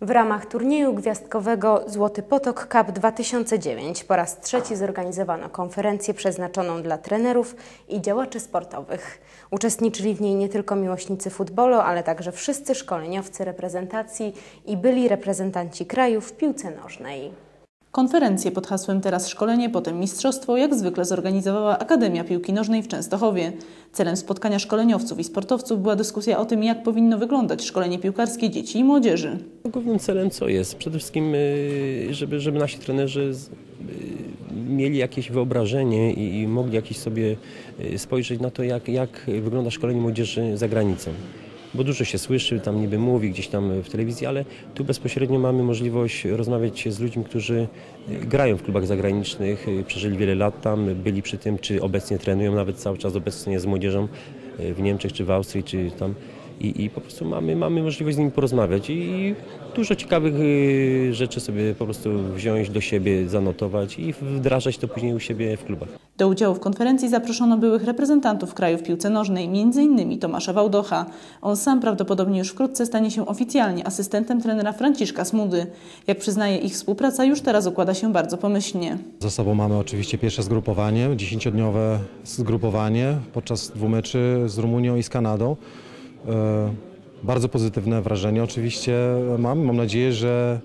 W ramach turnieju gwiazdkowego Złoty Potok Cup 2009 po raz trzeci zorganizowano konferencję przeznaczoną dla trenerów i działaczy sportowych. Uczestniczyli w niej nie tylko miłośnicy futbolu, ale także wszyscy szkoleniowcy reprezentacji i byli reprezentanci kraju w piłce nożnej. Konferencję pod hasłem Teraz szkolenie, potem mistrzostwo jak zwykle zorganizowała Akademia Piłki Nożnej w Częstochowie. Celem spotkania szkoleniowców i sportowców była dyskusja o tym, jak powinno wyglądać szkolenie piłkarskie dzieci i młodzieży. Głównym celem co jest? Przede wszystkim, y, żeby, żeby nasi trenerzy y, mieli jakieś wyobrażenie i, mogli jakieś sobie y, spojrzeć na to, jak, jak wygląda szkolenie młodzieży za granicą bo dużo się słyszy, tam niby mówi gdzieś tam w telewizji, ale tu bezpośrednio mamy możliwość rozmawiać z ludźmi, którzy grają w klubach zagranicznych, przeżyli wiele lat tam, byli przy tym, czy obecnie trenują, nawet cały czas obecnie z młodzieżą w Niemczech, czy w Austrii, czy tam i, i po prostu mamy, mamy możliwość z nimi porozmawiać i dużo ciekawych y, rzeczy sobie po prostu wziąć do siebie, zanotować i wdrażać to później u siebie w klubach. Do udziału w konferencji zaproszono byłych reprezentantów kraju w piłce nożnej, m.in. Tomasza Wałdocha. On sam prawdopodobnie już wkrótce stanie się oficjalnie asystentem trenera Franciszka Smudy. Jak przyznaje ich współpraca już teraz układa się bardzo pomyślnie. Za sobą mamy oczywiście pierwsze zgrupowanie, dziesięciodniowe zgrupowanie podczas dwóch meczy z Rumunią i z Kanadą. E, bardzo pozytywne wrażenie oczywiście mam. Mam nadzieję, że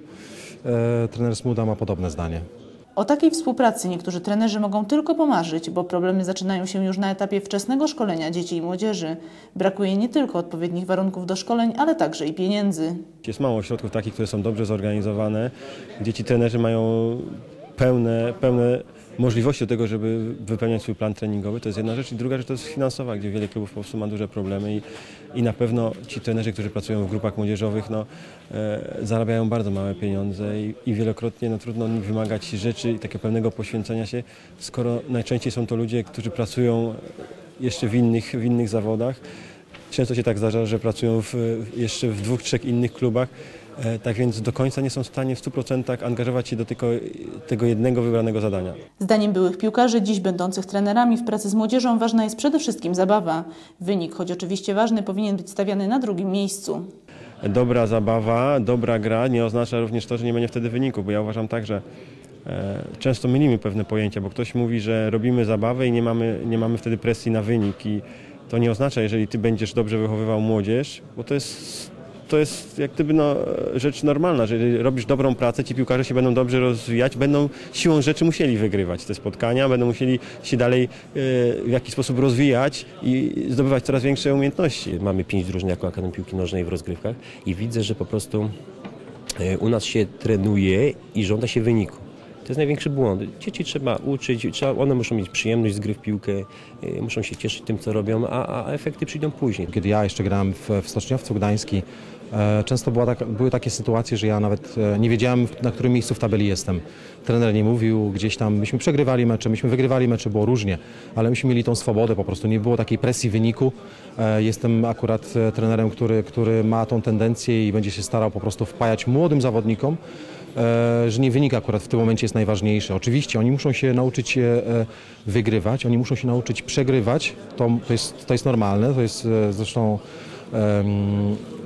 e, trener Smuda ma podobne zdanie. O takiej współpracy niektórzy trenerzy mogą tylko pomarzyć, bo problemy zaczynają się już na etapie wczesnego szkolenia dzieci i młodzieży. Brakuje nie tylko odpowiednich warunków do szkoleń, ale także i pieniędzy. Jest mało ośrodków takich, które są dobrze zorganizowane, gdzie ci trenerzy mają pełne, pełne możliwości do tego, żeby wypełniać swój plan treningowy, to jest jedna rzecz. I druga rzecz to jest finansowa, gdzie wiele klubów po prostu ma duże problemy i, i na pewno ci trenerzy, którzy pracują w grupach młodzieżowych, no, e, zarabiają bardzo małe pieniądze i, i wielokrotnie no, trudno nich wymagać rzeczy i takiego pełnego poświęcenia się, skoro najczęściej są to ludzie, którzy pracują jeszcze w innych, w innych zawodach. Często się tak zdarza, że pracują w, jeszcze w dwóch, trzech innych klubach tak więc do końca nie są w stanie w 100% angażować się do tylko tego jednego wybranego zadania. Zdaniem byłych piłkarzy, dziś będących trenerami w pracy z młodzieżą, ważna jest przede wszystkim zabawa. Wynik, choć oczywiście ważny, powinien być stawiany na drugim miejscu. Dobra zabawa, dobra gra nie oznacza również to, że nie będzie wtedy wyniku, bo ja uważam tak, że e, często mylimy pewne pojęcia, bo ktoś mówi, że robimy zabawę i nie mamy, nie mamy wtedy presji na wynik i to nie oznacza, jeżeli ty będziesz dobrze wychowywał młodzież, bo to jest to jest jak gdyby no, rzecz normalna, że robisz dobrą pracę, ci piłkarze się będą dobrze rozwijać, będą siłą rzeczy musieli wygrywać te spotkania, będą musieli się dalej e, w jakiś sposób rozwijać i zdobywać coraz większe umiejętności. Mamy pięć drużyn jako Akademii Piłki Nożnej w rozgrywkach i widzę, że po prostu e, u nas się trenuje i żąda się wyniku. To jest największy błąd. Dzieci trzeba uczyć, trzeba, one muszą mieć przyjemność z gry w piłkę, e, muszą się cieszyć tym, co robią, a, a efekty przyjdą później. Kiedy ja jeszcze grałem w, w Stoczniowcu Gdański, E, często tak, były takie sytuacje, że ja nawet e, nie wiedziałem, na którym miejscu w tabeli jestem. Trener nie mówił, gdzieś tam myśmy przegrywali mecze, myśmy wygrywali mecze, było różnie, ale myśmy mieli tą swobodę po prostu, nie było takiej presji wyniku. E, jestem akurat trenerem, który, który ma tą tendencję i będzie się starał po prostu wpajać młodym zawodnikom, że nie wynik akurat w tym momencie jest najważniejszy. Oczywiście oni muszą się nauczyć wygrywać, oni muszą się nauczyć przegrywać, to, to, jest, to jest normalne, to jest zresztą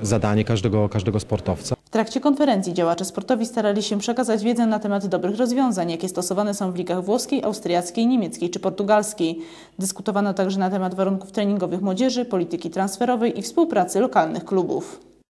zadanie każdego, każdego sportowca. W trakcie konferencji działacze sportowi starali się przekazać wiedzę na temat dobrych rozwiązań, jakie stosowane są w ligach włoskiej, austriackiej, niemieckiej czy portugalskiej. Dyskutowano także na temat warunków treningowych młodzieży, polityki transferowej i współpracy lokalnych klubów.